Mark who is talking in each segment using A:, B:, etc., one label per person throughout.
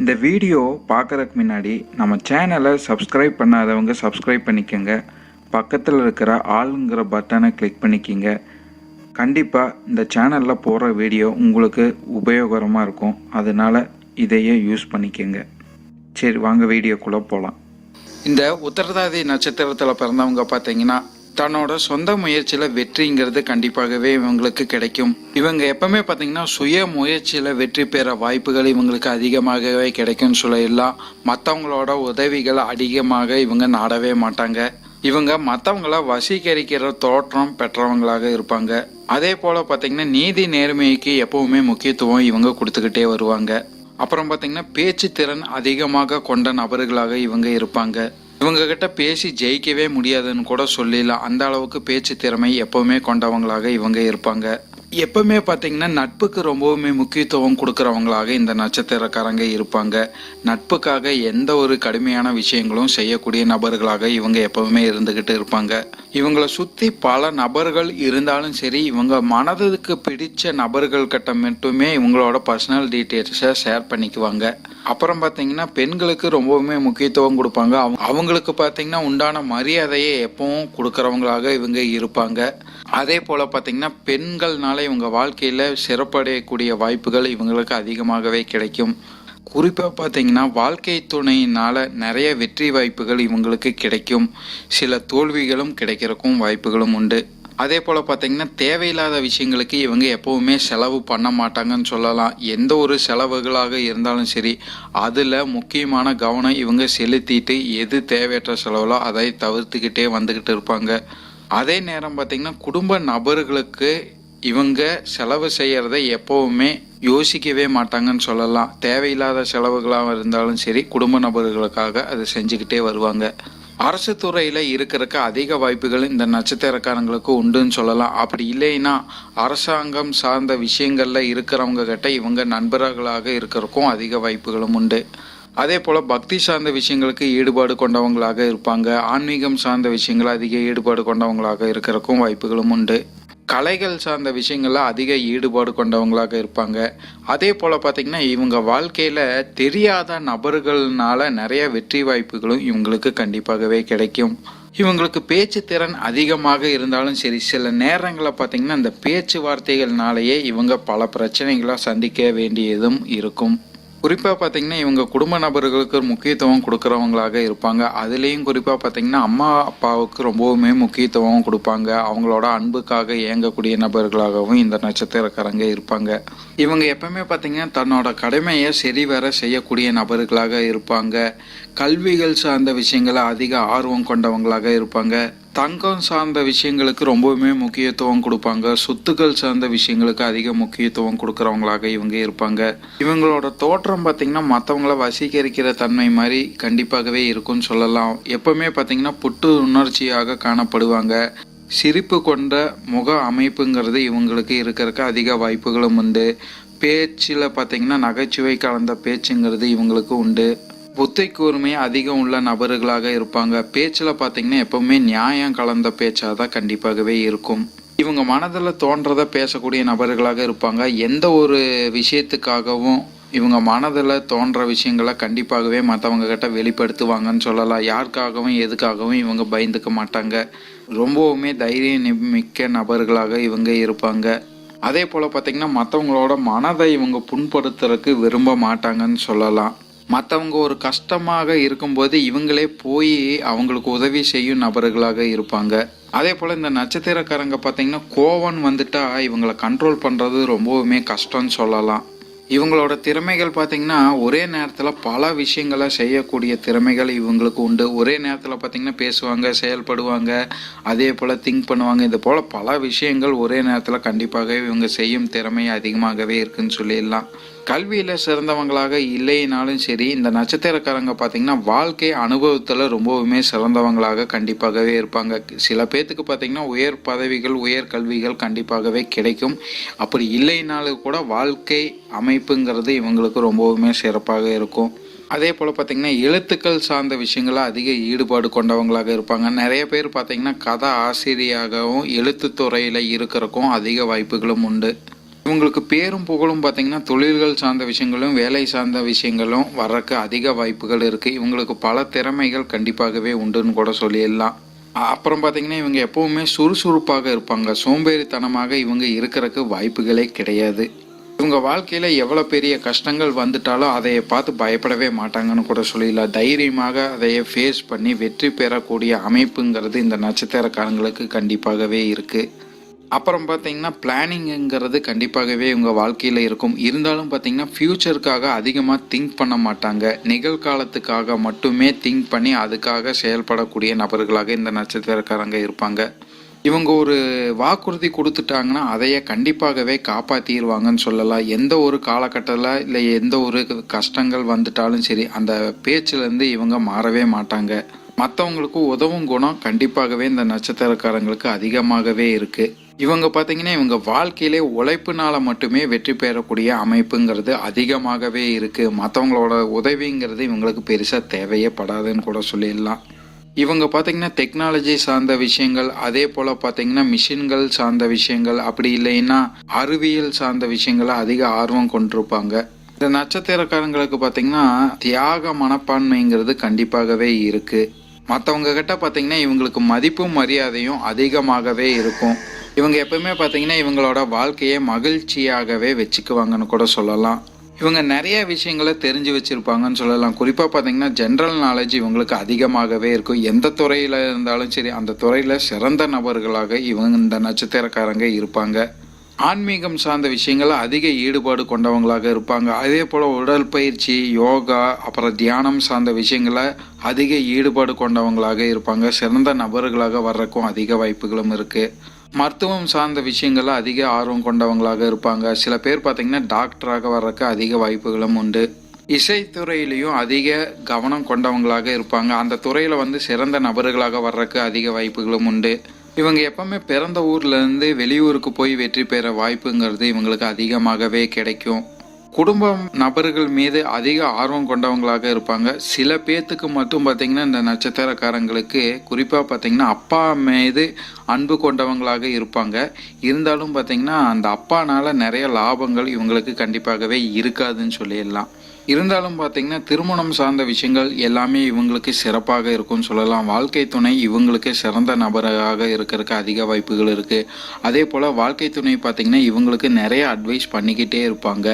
A: இந்த வீடியோ பார்க்குறதுக்கு முன்னாடி நம்ம சேனலை சப்ஸ்கிரைப் பண்ணாதவங்க சப்ஸ்கிரைப் பண்ணிக்கோங்க. பக்கத்தில் இருக்கிற ஆளுங்கிற பட்டனை கிளிக் பண்ணிக்கிங்க. கண்டிப்பாக இந்த சேனலில் போகிற வீடியோ உங்களுக்கு உபயோகரமாக இருக்கும். அதனால் இதையே யூஸ் பண்ணிக்கோங்க. சரி வாங்க வீடியோக்குள்ளே போகலாம் இந்த உத்தரதாதி நட்சத்திரத்தில் பிறந்தவங்க பார்த்தீங்கன்னா தன்னோட சொந்த முயற்சியில் வெற்றிங்கிறது கண்டிப்பாகவே இவங்களுக்கு கிடைக்கும். இவங்க எப்பவுமே பார்த்தீங்கன்னா சுய முயற்சியில் வெற்றி பெற வாய்ப்புகள் இவங்களுக்கு அதிகமாகவே கிடைக்கும்னு சொல்லலாம். மற்றவங்களோட உதவிகள் அதிகமாக இவங்க நாடவே மாட்டாங்க. இவங்க மற்றவங்கள வசீகரிக்கிற தோற்றம் பெற்றவங்களாக இருப்பாங்க. அதே போல் பார்த்தீங்கன்னா நீதி நேர்மைக்கு எப்பவுமே முக்கியத்துவம் இவங்க கொடுத்துக்கிட்டே வருவாங்க. அப்புறம் பார்த்தீங்கன்னா பேச்சு திறன் அதிகமாக கொண்ட நபர்களாக இவங்க இருப்பாங்க. இவங்க கிட்ட பேசி ஜெயிக்கவே முடியாதுன்னு கூட சொல்லிடலாம் அந்த அளவுக்கு பேச்சு திறமை எப்பவுமே கொண்டவங்களாக இவங்க இருப்பாங்க. எப்பவுமே பார்த்தீங்கன்னா நட்புக்கு ரொம்பவுமே முக்கியத்துவம் கொடுக்குறவங்களாக இந்த நட்சத்திரக்காரங்க இருப்பாங்க. நட்புக்காக எந்த ஒரு கடுமையான விஷயங்களும் செய்யக்கூடிய நபர்களாக இவங்க எப்பவுமே இருந்துகிட்டு இருப்பாங்க. இவங்களை சுற்றி பல நபர்கள் இருந்தாலும் சரி இவங்க மனதுக்கு பிடிச்ச நபர்கள் கிட்ட மட்டுமே இவங்களோட பர்சனல் டீட்டெயில்ஸை ஷேர் பண்ணிக்குவாங்க. அப்புறம் பார்த்தீங்கன்னா பெண்களுக்கு ரொம்பவுமே முக்கியத்துவம் கொடுப்பாங்க. அவங்க அவங்களுக்கு பார்த்தீங்கன்னா உண்டான மரியாதையை எப்பவும் கொடுக்குறவங்களாக இவங்க இருப்பாங்க. அதே போல் பார்த்திங்கன்னா பெண்கள்னால இவங்க வாழ்க்கையில் சிறப்படையக்கூடிய வாய்ப்புகள் இவங்களுக்கு அதிகமாகவே கிடைக்கும். குறிப்பாக பார்த்தீங்கன்னா வாழ்க்கை துணையினால் நிறைய வெற்றி வாய்ப்புகள் இவங்களுக்கு கிடைக்கும். சில தோல்விகளும் கிடைக்கிறக்கும் வாய்ப்புகளும் உண்டு. அதே போல் பார்த்தீங்கன்னா தேவையில்லாத விஷயங்களுக்கு இவங்க எப்போவுமே செலவு பண்ண மாட்டாங்கன்னு சொல்லலாம். எந்த ஒரு செலவுகளாக இருந்தாலும் சரி அதில் முக்கியமான கவனம் இவங்க செலுத்திட்டு எது தேவையற்ற செலவுகளோ அதை தவிர்த்துக்கிட்டே வந்துக்கிட்டு இருப்பாங்க. அதே நேரம் பார்த்தீங்கன்னா குடும்ப நபர்களுக்கு இவங்க செலவு செய்கிறத எப்போவுமே யோசிக்கவே மாட்டாங்கன்னு சொல்லலாம். தேவையில்லாத செலவுகளாக இருந்தாலும் சரி குடும்ப நபர்களுக்காக அதை செஞ்சுக்கிட்டே வருவாங்க. அரசு துறையில் இருக்கிறக்க அதிக வாய்ப்புகள் இந்த நட்சத்திரக்காரங்களுக்கு உண்டுன்னு சொல்லலாம். அப்படி இல்லைன்னா அரசாங்கம் சார்ந்த விஷயங்களில் இருக்கிறவங்க கிட்ட இவங்க நண்பர்களாக இருக்கிறக்கும் அதிக வாய்ப்புகளும் உண்டு. அதே போல் பக்தி சார்ந்த விஷயங்களுக்கு ஈடுபாடு கொண்டவங்களாக இருப்பாங்க. ஆன்மீகம் சார்ந்த விஷயங்கள் அதிக ஈடுபாடு கொண்டவங்களாக இருக்கிறக்கும் வாய்ப்புகளும் உண்டு. கலைகள் சார்ந்த விஷயங்களில் அதிக ஈடுபாடு கொண்டவங்களாக இருப்பாங்க. அதே போல் பார்த்திங்கன்னா இவங்க வாழ்க்கையில் தெரியாத நபர்கள்னால நிறைய வெற்றி வாய்ப்புகளும் இவங்களுக்கு கண்டிப்பாகவே கிடைக்கும். இவங்களுக்கு பேச்சு திறன் அதிகமாக இருந்தாலும் சரி சில நேரங்களில் பார்த்திங்கன்னா இந்த பேச்சு வார்த்தைகள்னாலேயே இவங்க பல பிரச்சனைகளை சந்திக்க வேண்டியதும் இருக்கும். குறிப்பாக பார்த்தீங்கன்னா இவங்க குடும்ப நபர்களுக்கு முக்கியத்துவம் கொடுக்குறவங்களாக இருப்பாங்க. அதுலேயும் குறிப்பாக பார்த்தீங்கன்னா அம்மா அப்பாவுக்கு ரொம்பவுமே முக்கியத்துவம் கொடுப்பாங்க. அவங்களோட அன்புக்காக இயங்கக்கூடிய நபர்களாகவும் இந்த நட்சத்திரக்காரங்க இருப்பாங்க. இவங்க எப்பவுமே பார்த்தீங்கன்னா தன்னோட கடமையை சரிவர செய்யக்கூடிய நபர்களாக இருப்பாங்க. கல்விகள் சார்ந்த விஷயங்களை அதிக ஆர்வம் கொண்டவங்களாக இருப்பாங்க. தங்கம் சார்ந்த விஷயங்களுக்கு ரொம்பவுமே முக்கியத்துவம் கொடுப்பாங்க. சொத்துக்கள் சார்ந்த விஷயங்களுக்கு அதிக முக்கியத்துவம் கொடுக்குறவங்களாக இவங்க இருப்பாங்க. இவங்களோட தோற்றம் பார்த்திங்கன்னா மற்றவங்கள வசீகரிக்கிற தன்மை மாதிரி கண்டிப்பாகவே இருக்கும்னு சொல்லலாம். எப்பவுமே பார்த்திங்கன்னா புட்டு உணர்ச்சியாக காணப்படுவாங்க. சிரிப்பு கொண்ட முக அமைப்புங்கிறது இவங்களுக்கு இருக்கிறதுக்கு அதிக வாய்ப்புகளும் உண்டு. பேச்சில் பார்த்திங்கன்னா நகைச்சுவை கலந்த பேச்சுங்கிறது இவங்களுக்கு உண்டு. புத்தை கூர்மை அதிகம் உள்ள நபர்களாக இருப்பாங்க. பேச்சில் பார்த்தீங்கன்னா எப்பவுமே நியாயம் கலந்த பேச்சாக தான் கண்டிப்பாகவே இருக்கும். இவங்க மனதில் தோன்றதை பேசக்கூடிய நபர்களாக இருப்பாங்க. எந்த ஒரு விஷயத்துக்காகவும் இவங்க மனதில் தோன்ற விஷயங்களை கண்டிப்பாகவே மற்றவங்க கிட்ட வெளிப்படுத்துவாங்கன்னு சொல்லலாம். யாருக்காகவும் எதுக்காகவும் இவங்க பயந்துக்க மாட்டாங்க. ரொம்பவுமே தைரியம் மிக்க நபர்களாக இவங்க இருப்பாங்க. அதே போல் பார்த்திங்கன்னா மற்றவங்களோட மனதை இவங்க புண்படுத்துறதுக்கு விரும்ப மாட்டாங்கன்னு சொல்லலாம். மற்றவங்க ஒரு கஷ்டமாக இருக்கும்போது இவங்களே போய் அவங்களுக்கு உதவி செய்யும் நபர்களாக இருப்பாங்க. அதே போல் இந்த நட்சத்திரக்காரங்க பார்த்தீங்கன்னா கோவன் வந்துட்டா இவங்களை கண்ட்ரோல் பண்ணுறது ரொம்பவுமே கஷ்டம்னு சொல்லலாம். இவங்களோட திறமைகள் பார்த்தீங்கன்னா ஒரே நேரத்தில் பல விஷயங்களை செய்யக்கூடிய திறமைகள் இவங்களுக்கு உண்டு. ஒரே நேரத்தில் பார்த்தீங்கன்னா பேசுவாங்க செயல்படுவாங்க அதே போல் திங்க் பண்ணுவாங்க. இது போல் பல விஷயங்கள் ஒரே நேரத்தில் கண்டிப்பாக இவங்க செய்யும் திறமை அதிகமாகவே இருக்குதுன்னு சொல்லிடலாம். கல்வியில் சிறந்தவங்களாக இல்லைனாலும் சரி இந்த நட்சத்திரக்காரங்க பார்த்தீங்கன்னா வாழ்க்கை அனுபவத்தில் ரொம்பவுமே சிறந்தவங்களாக கண்டிப்பாகவே இருப்பாங்க. சில பேர்த்துக்கு பார்த்தீங்கன்னா உயர் பதவிகள் உயர் கல்விகள் கண்டிப்பாகவே கிடைக்கும். அப்படி இல்லைனாலும் கூட வாழ்க்கை அமைப்புங்கிறது இவங்களுக்கு ரொம்பவுமே சிறப்பாக இருக்கும். அதே போல் பார்த்திங்கன்னா எழுத்துக்கள் சார்ந்த விஷயங்கள அதிக ஈடுபாடு கொண்டவங்களாக இருப்பாங்க. நிறைய பேர் பார்த்திங்கன்னா கதை ஆசிரியராகவும் எழுத்துத்துறையில் இருக்கிறக்கும் அதிக வாய்ப்புகளும் உண்டு. இவங்களுக்கு பேரும் புகழும் பார்த்தீங்கன்னா தொழில்கள் சார்ந்த விஷயங்களும் வேலை சார்ந்த விஷயங்களும் வர்றக்கு அதிக வாய்ப்புகள் இருக்குது இவங்களுக்கு பல திறமைகள் கண்டிப்பாகவே உண்டுன்னு கூட சொல்லிடலாம். அப்புறம் பார்த்தீங்கன்னா இவங்க எப்போவுமே சுறுசுறுப்பாக இருப்பாங்க. சோம்பேறித்தனமாக இவங்க இருக்கிறக்கு வாய்ப்புகளே கிடையாது. இவங்க வாழ்க்கையில் எவ்வளோ பெரிய கஷ்டங்கள் வந்துட்டாலும் அதை பார்த்து பயப்படவே மாட்டாங்கன்னு கூட சொல்லிடலாம். தைரியமாக அதையே ஃபேஸ் பண்ணி வெற்றி பெறக்கூடிய அமைப்புங்கிறது இந்த நட்சத்திரக்காரங்களுக்கு கண்டிப்பாகவே இருக்குது அப்புறம் பார்த்தீங்கன்னா பிளானிங்கிறது கண்டிப்பாகவே இவங்க வாழ்க்கையில் இருக்கும். இருந்தாலும் பார்த்தீங்கன்னா ஃப்யூச்சருக்காக அதிகமாக திங்க் பண்ண மாட்டாங்க. நிகழ்காலத்துக்காக மட்டுமே திங்க் பண்ணி அதுக்காக செயல்படக்கூடிய நபர்களாக இந்த நட்சத்திரக்காரங்க இருப்பாங்க. இவங்க ஒரு வாக்குறுதி கொடுத்துட்டாங்கன்னா அதையே கண்டிப்பாகவே காப்பாற்றிடுவாங்கன்னு சொல்லலாம். எந்த ஒரு காலகட்டத்தில் இல்லை எந்த ஒரு கஷ்டங்கள் வந்துட்டாலும் சரி அந்த பேச்சிலேருந்து இவங்க மாறவே மாட்டாங்க. மற்றவங்களுக்கு உதவும் குணம் கண்டிப்பாகவே இந்த நட்சத்திரக்காரங்களுக்கு அதிகமாகவே இருக்குது இவங்க பார்த்தீங்கன்னா இவங்க வாழ்க்கையிலே உழைப்புனால மட்டுமே வெற்றி பெறக்கூடிய அமைப்புங்கிறது அதிகமாகவே இருக்குது மற்றவங்களோட உதவிங்கிறது இவங்களுக்கு பெருசாக தேவையே படாதுன்னு கூட சொல்லிடலாம். இவங்க பார்த்தீங்கன்னா டெக்னாலஜி சார்ந்த விஷயங்கள் அதே போல் பார்த்தீங்கன்னா மிஷின்கள் சார்ந்த விஷயங்கள் அப்படி இல்லைன்னா அறிவியல் சார்ந்த விஷயங்களை அதிக ஆர்வம் கொண்டிருப்பாங்க. இந்த நட்சத்திரக்காரங்களுக்கு பார்த்தீங்கன்னா தியாக மனப்பான்மைங்கிறது கண்டிப்பாகவே இருக்குது மற்றவங்க கிட்ட பார்த்தீங்கன்னா இவங்களுக்கு மதிப்பும் மரியாதையும் அதிகமாகவே இருக்கும். இவங்க எப்பவுமே பார்த்தீங்கன்னா இவங்களோட வாழ்க்கையை மகிழ்ச்சியாகவே வச்சுக்குவாங்கன்னு கூட சொல்லலாம். இவங்க நிறைய விஷயங்களை தெரிஞ்சு வச்சுருப்பாங்கன்னு சொல்லலாம். குறிப்பாக பார்த்தீங்கன்னா ஜென்ரல் நாலேஜ் இவங்களுக்கு அதிகமாகவே இருக்கும். எந்த துறையில் இருந்தாலும் சரி அந்த துறையில் சிறந்த நபர்களாக இவங்க இந்த நட்சத்திரக்காரங்க இருப்பாங்க. ஆன்மீகம் சார்ந்த விஷயங்களில் அதிக ஈடுபாடு கொண்டவங்களாக இருப்பாங்க. அதே போல் உடற்பயிற்சி யோகா அப்புறம் தியானம் சார்ந்த விஷயங்களை அதிக ஈடுபாடு கொண்டவங்களாக இருப்பாங்க. சிறந்த நபர்களாக வர்றக்கும் அதிக வாய்ப்புகளும் இருக்குது மருத்துவம் சார்ந்த விஷயங்களில் அதிக ஆர்வம் கொண்டவங்களாக இருப்பாங்க. சில பேர் பார்த்திங்கன்னா டாக்டராக வர்றதுக்கு அதிக வாய்ப்புகளும் உண்டு. இசைத்துறையிலையும் அதிக கவனம் கொண்டவங்களாக இருப்பாங்க. அந்த துறையில் வந்து சிறந்த நபர்களாக வர்றதுக்கு அதிக வாய்ப்புகளும் உண்டு. இவங்க எப்பவுமே பிறந்த ஊர்லேருந்து வெளியூருக்கு போய் வெற்றி பெற வாய்ப்புங்கிறது இவங்களுக்கு அதிகமாகவே கிடைக்கும். குடும்பம் நபர்கள் மீது அதிக ஆர்வம் கொண்டவங்களாக இருப்பாங்க. சில பேர்த்துக்கு மட்டும் பார்த்திங்கன்னா இந்த நட்சத்திரக்காரங்களுக்கு குறிப்பாக பார்த்திங்கன்னா அப்பா மீது அன்பு கொண்டவங்களாக இருப்பாங்க. இருந்தாலும் பார்த்திங்கன்னா அந்த அப்பானால நிறைய லாபங்கள் இவங்களுக்கு கண்டிப்பாகவே இருக்காதுன்னு சொல்லிடலாம். இருந்தாலும் பார்த்தீங்கன்னா திருமணம் சார்ந்த விஷயங்கள் எல்லாமே இவங்களுக்கு சிறப்பாக இருக்கும்னு சொல்லலாம். வாழ்க்கை துணை இவங்களுக்கு சிறந்த நபராக இருக்கிறதுக்கு அதிக வாய்ப்புகள் இருக்குது அதே போல் வாழ்க்கை துணை பார்த்திங்கன்னா இவங்களுக்கு நிறைய அட்வைஸ் பண்ணிக்கிட்டே இருப்பாங்க.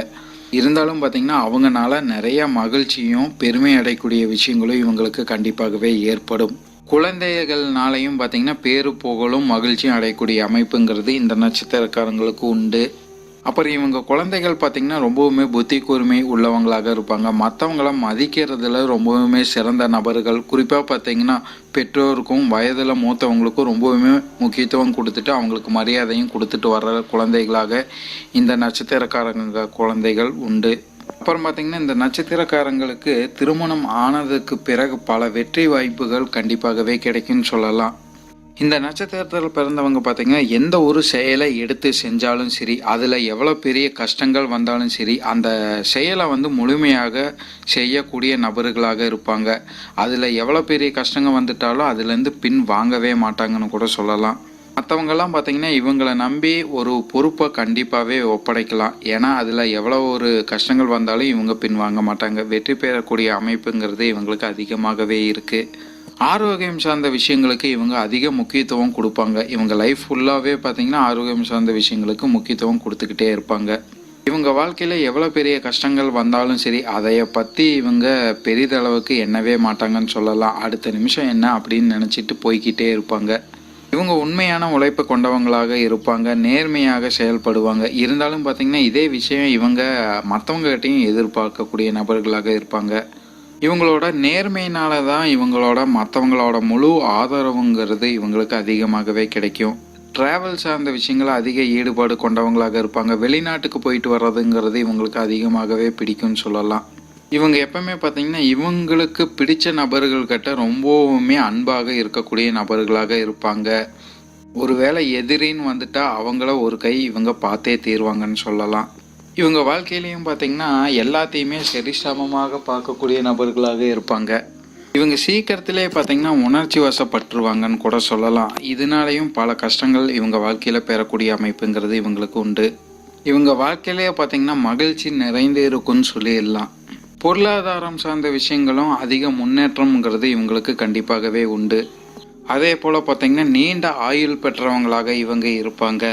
A: இருந்தாலும் பார்த்திங்கன்னா அவங்கனால நிறைய மகிழ்ச்சியும் பெருமை அடையக்கூடிய விஷயங்களும் இவங்களுக்கு கண்டிப்பாகவே ஏற்படும். குழந்தைகள்னாலையும் பார்த்திங்கன்னா பேரு புகழும் மகிழ்ச்சியும் அடையக்கூடிய அமைப்புங்கிறது இந்த நட்சத்திரக்காரங்களுக்கு உண்டு. அப்புறம் இவங்க குழந்தைகள் பார்த்திங்கன்னா ரொம்பவுமே புத்தி கூர்மை உள்ளவங்களாக இருப்பாங்க. மற்றவங்கள மதிக்கிறதுல ரொம்பவுமே சிறந்த நபர்கள். குறிப்பாக பார்த்தீங்கன்னா பெற்றோருக்கும் வயதில் மூத்தவங்களுக்கும் ரொம்பவுமே முக்கியத்துவம் கொடுத்துட்டு அவங்களுக்கு மரியாதையும் கொடுத்துட்டு வர்ற குழந்தைகளாக இந்த நட்சத்திரக்காரங்க குழந்தைகள் உண்டு. அப்புறம் பார்த்திங்கன்னா இந்த நட்சத்திரக்காரங்களுக்கு திருமணம் ஆனதுக்கு பிறகு பல வெற்றி வாய்ப்புகள் கண்டிப்பாகவே கிடைக்கும்னு சொல்லலாம். இந்த நட்சத்திரத்தில் பிறந்தவங்க பார்த்தீங்கன்னா எந்த ஒரு செயலை எடுத்து செஞ்சாலும் சரி அதில் எவ்வளோ பெரிய கஷ்டங்கள் வந்தாலும் சரி அந்த செயலை வந்து முழுமையாக செய்யக்கூடிய நபர்களாக இருப்பாங்க. அதில் எவ்வளோ பெரிய கஷ்டங்கள் வந்துட்டாலும் அதுலேருந்து பின் வாங்கவே மாட்டாங்கன்னு கூட சொல்லலாம். மற்றவங்கெல்லாம் பார்த்தீங்கன்னா இவங்களை நம்பி ஒரு பொறுப்பை கண்டிப்பாகவே ஒப்படைக்கலாம். ஏன்னா அதில் எவ்வளோ ஒரு கஷ்டங்கள் வந்தாலும் இவங்க பின் வாங்க மாட்டாங்க. வெற்றி பெறக்கூடிய அமைப்புங்கிறது இவங்களுக்கு அதிகமாகவே இருக்குது ஆரோக்கியம் சார்ந்த விஷயங்களுக்கு இவங்க அதிக முக்கியத்துவம் கொடுப்பாங்க. இவங்க லைஃப் ஃபுல்லாகவே பார்த்தீங்கன்னா ஆரோக்கியம் சார்ந்த விஷயங்களுக்கு முக்கியத்துவம் கொடுத்துக்கிட்டே இருப்பாங்க. இவங்க வாழ்க்கையில் எவ்வளோ பெரிய கஷ்டங்கள் வந்தாலும் சரி அதைய பற்றி இவங்க பெரிதளவுக்கு எண்ணவே மாட்டாங்கன்னு சொல்லலாம். அடுத்த நிமிஷம் என்ன அப்படின்னு நினச்சிட்டு போய்க்கிட்டே இருப்பாங்க. இவங்க உண்மையான உழைப்பு கொண்டவங்களாக இருப்பாங்க நேர்மையாக செயல்படுவாங்க. இருந்தாலும் பார்த்தீங்கன்னா இதே விஷயம் இவங்க மற்றவங்ககிட்டையும் எதிர்பார்க்கக்கூடிய நபர்களாக இருப்பாங்க. இவங்களோட நேர்மையினால தான் இவங்களோட மற்றவங்களோட முழு ஆதரவுங்கிறது இவங்களுக்கு அதிகமாகவே கிடைக்கும். டிராவல் சார்ந்த விஷயங்கள அதிக ஈடுபாடு கொண்டவங்களாக இருப்பாங்க. வெளிநாட்டுக்கு போயிட்டு வர்றதுங்கிறது இவங்களுக்கு அதிகமாகவே பிடிக்கும்னு சொல்லலாம். இவங்க எப்பவுமே பார்த்தீங்கன்னா இவங்களுக்கு பிடிச்ச நபர்கள் கிட்ட ரொம்பவுமே அன்பாக இருக்கக்கூடிய நபர்களாக இருப்பாங்க. ஒருவேளை எதிரின்னு வந்துட்டா அவங்கள ஒரு கை இவங்க பார்த்தே தீர்வாங்கன்னு சொல்லலாம். இவங்க வாழ்க்கையிலையும் பார்த்தீங்கன்னா எல்லாத்தையுமே சரிசமமாக பார்க்கக்கூடிய நபர்களாக இருப்பாங்க. இவங்க சீக்கிரத்திலே பார்த்தீங்கன்னா உணர்ச்சி வசப்பட்டுருவாங்கன்னு கூட சொல்லலாம். இதனாலையும் பல கஷ்டங்கள் இவங்க வாழ்க்கையில் பெறக்கூடிய அமைப்புங்கிறது இவங்களுக்கு உண்டு. இவங்க வாழ்க்கையிலேயே பார்த்தீங்கன்னா மகிழ்ச்சி நிறைந்து இருக்கும்னு சொல்லிடலாம். பொருளாதாரம் சார்ந்த விஷயங்களும் அதிக முன்னேற்றம்ங்கிறது இவங்களுக்கு கண்டிப்பாகவே உண்டு. அதே போல் பார்த்தீங்கன்னா நீண்ட ஆயுள் பெற்றவங்களாக இவங்க இருப்பாங்க.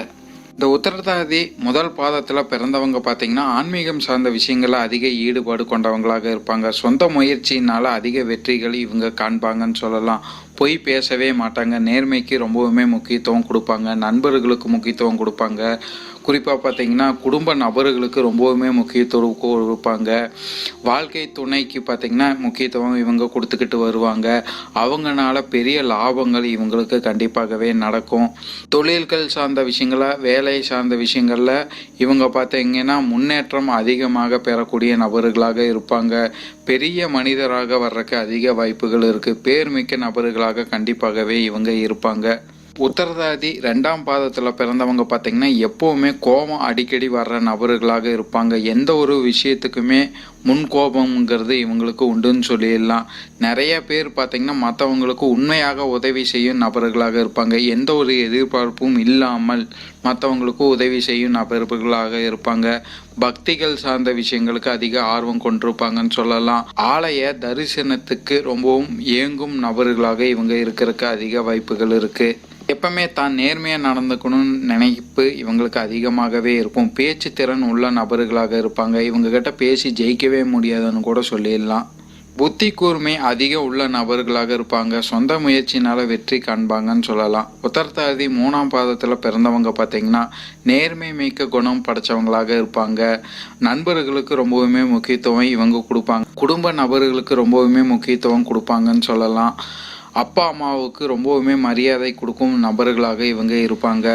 A: இந்த உத்தரதாதி முதல் பாதத்தில் பிறந்தவங்க பார்த்தீங்கன்னா ஆன்மீகம் சார்ந்த விஷயங்களில் அதிக ஈடுபாடு கொண்டவங்களாக இருப்பாங்க. சொந்த முயற்சியினால் அதிக வெற்றிகள் இவங்க காண்பாங்கன்னு சொல்லலாம். பொய் பேசவே மாட்டாங்க. நேர்மைக்கு ரொம்பவுமே முக்கியத்துவம் கொடுப்பாங்க. நண்பர்களுக்கு முக்கியத்துவம் கொடுப்பாங்க. குறிப்பாக பார்த்தீங்கன்னா குடும்ப நபர்களுக்கு ரொம்பவுமே முக்கியத்துவம் கொடுப்பாங்க. வாழ்க்கை துணைக்கு பார்த்தீங்கன்னா முக்கியத்துவம் இவங்க கொடுத்துக்கிட்டு வருவாங்க. அவங்கனால பெரிய லாபங்கள் இவங்களுக்கு கண்டிப்பாகவே நடக்கும். தொழில்கள் சார்ந்த விஷயங்கள வேலை சார்ந்த விஷயங்களில் இவங்க பார்த்தீங்கன்னா முன்னேற்றம் அதிகமாக பெறக்கூடிய நபர்களாக இருப்பாங்க. பெரிய மனிதராக வர்றதுக்கு அதிக வாய்ப்புகள் இருக்குது பேர்மிக்க நபர்களாக கண்டிப்பாகவே இவங்க இருப்பாங்க. உத்தரதாதி ரெண்டாம் பாதத்தில் பிறந்தவங்க பார்த்தீங்கன்னா எப்போவுமே கோபம் அடிக்கடி வர்ற நபர்களாக இருப்பாங்க. எந்த ஒரு விஷயத்துக்குமே முன் கோபம்ங்கிறது இவங்களுக்கு உண்டுன்னு சொல்லிடலாம். நிறைய பேர் பார்த்தீங்கன்னா மற்றவங்களுக்கு உண்மையாக உதவி செய்யும் நபர்களாக இருப்பாங்க. எந்த ஒரு எதிர்பார்ப்பும் இல்லாமல் மற்றவங்களுக்கு உதவி செய்யும் நபர்களாக இருப்பாங்க. பக்திகள் சார்ந்த விஷயங்களுக்கு அதிக ஆர்வம் கொண்டிருப்பாங்கன்னு சொல்லலாம். ஆலய தரிசனத்துக்கு ரொம்பவும் ஏங்கும் நபர்களாக இவங்க இருக்கிறதுக்கு அதிக வாய்ப்புகள் இருக்குது எப்பவுமே தான் நேர்மையாக நடந்துக்கணும்னு நினைப்பு இவங்களுக்கு அதிகமாகவே இருக்கும். பேச்சு திறன் உள்ள நபர்களாக இருப்பாங்க. இவங்க கிட்ட பேசி ஜெயிக்கவே முடியாதுன்னு கூட சொல்லிடலாம். புத்தி கூர்மை அதிக உள்ள நபர்களாக இருப்பாங்க. சொந்த முயற்சினால வெற்றி காண்பாங்கன்னு சொல்லலாம். உத்தரத்தாதி மூணாம் பாதத்தில் பிறந்தவங்க பார்த்தீங்கன்னா நேர்மை மிக்க குணம் படைச்சவங்களாக இருப்பாங்க. நண்பர்களுக்கு ரொம்பவுமே முக்கியத்துவம் இவங்க கொடுப்பாங்க. குடும்ப நபர்களுக்கு ரொம்பவுமே முக்கியத்துவம் கொடுப்பாங்கன்னு சொல்லலாம். அப்பா அம்மாவுக்கு ரொம்பவுமே மரியாதை கொடுக்கும் நபர்களாக இவங்க இருப்பாங்க.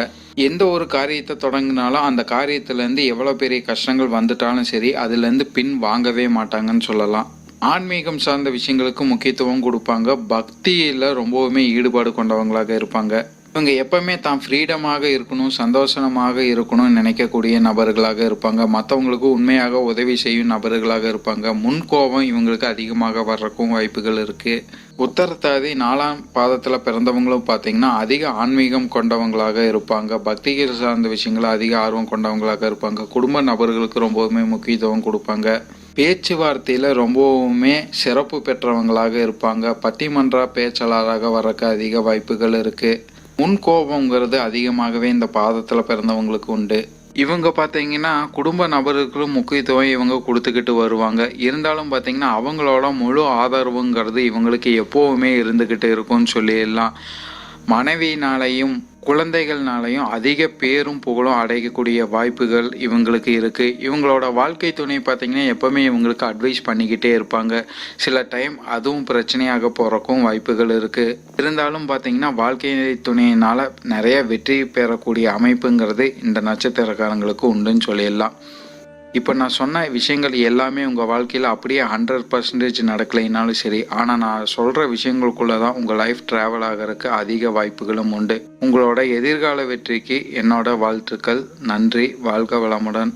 A: எந்த ஒரு காரியத்தை தொடங்கினாலும் அந்த காரியத்திலேருந்து எவ்வளோ பெரிய கஷ்டங்கள் வந்துட்டாலும் சரி அதுலேருந்து பின் வாங்கவே மாட்டாங்கன்னு சொல்லலாம். ஆன்மீகம் சார்ந்த விஷயங்களுக்கு முக்கியத்துவம் கொடுப்பாங்க. பக்தியில் ரொம்பவுமே ஈடுபாடு கொண்டவங்களாக இருப்பாங்க. இவங்க எப்பவுமே தான் ஃப்ரீடமாக இருக்கணும் சந்தோஷமாக இருக்கணும்னு நினைக்கக்கூடிய நபர்களாக இருப்பாங்க. மற்றவங்களுக்கு உண்மையாக உதவி செய்யும் நபர்களாக இருப்பாங்க. முன்கோபம் இவங்களுக்கு அதிகமாக வர்றக்கும் வாய்ப்புகள் இருக்குது உத்தரத்தாதி நாலாம் பாதத்தில் பிறந்தவங்களும் பார்த்தீங்கன்னா அதிக ஆன்மீகம் கொண்டவங்களாக இருப்பாங்க. பக்திகள் சார்ந்த விஷயங்கள அதிக ஆர்வம் கொண்டவங்களாக இருப்பாங்க. குடும்ப நபர்களுக்கு ரொம்பவுமே முக்கியத்துவம் கொடுப்பாங்க. பேச்சுவார்த்தையில் ரொம்பவுமே சிறப்பு பெற்றவங்களாக இருப்பாங்க. பட்டிமன்ற பேச்சாளராக வரக்கு அதிக வாய்ப்புகள் இருக்குது முன்கோபங்கிறது அதிகமாகவே இந்த பாதத்தில் பிறந்தவங்களுக்கு உண்டு. இவங்க பார்த்தீங்கன்னா குடும்ப நபர்களுக்கும் முக்கியத்துவம் இவங்க கொடுத்துக்கிட்டு வருவாங்க. இருந்தாலும் பார்த்தீங்கன்னா அவங்களோட முழு ஆதரவுங்கிறது இவங்களுக்கு எப்போவுமே இருந்துக்கிட்டு இருக்கும்னு சொல்லிடலாம். மனைவினாலையும் குழந்தைகள்னாலையும் அதிக பேரும் புகழும் அடையக்கூடிய வாய்ப்புகள் இவங்களுக்கு இருக்குது இவங்களோட வாழ்க்கை துணை பார்த்திங்கன்னா எப்போவுமே இவங்களுக்கு அட்வைஸ் பண்ணிக்கிட்டே இருப்பாங்க. சில டைம் அதுவும் பிரச்சனையாக போகிறக்கும் வாய்ப்புகள் இருக்குது இருந்தாலும் பார்த்திங்கன்னா வாழ்க்கை துணையினால் நிறைய வெற்றி பெறக்கூடிய அமைப்புங்கிறது இந்த நட்சத்திரக்காரங்களுக்கு உண்டுன்னு சொல்லிடலாம். இப்போ நான் சொன்ன விஷயங்கள் எல்லாமே உங்கள் வாழ்க்கையில் அப்படியே ஹண்ட்ரட் பர்சன்டேஜ் நடக்கலைனாலும் சரி ஆனால் நான் சொல்கிற விஷயங்களுக்குள்ளே தான் உங்கள் லைஃப் ட்ராவல் ஆகிறதுக்கு அதிக வாய்ப்புகளும் உண்டு. உங்களோட எதிர்கால வெற்றிக்கு என்னோட வாழ்த்துக்கள். நன்றி. வாழ்க வளமுடன்.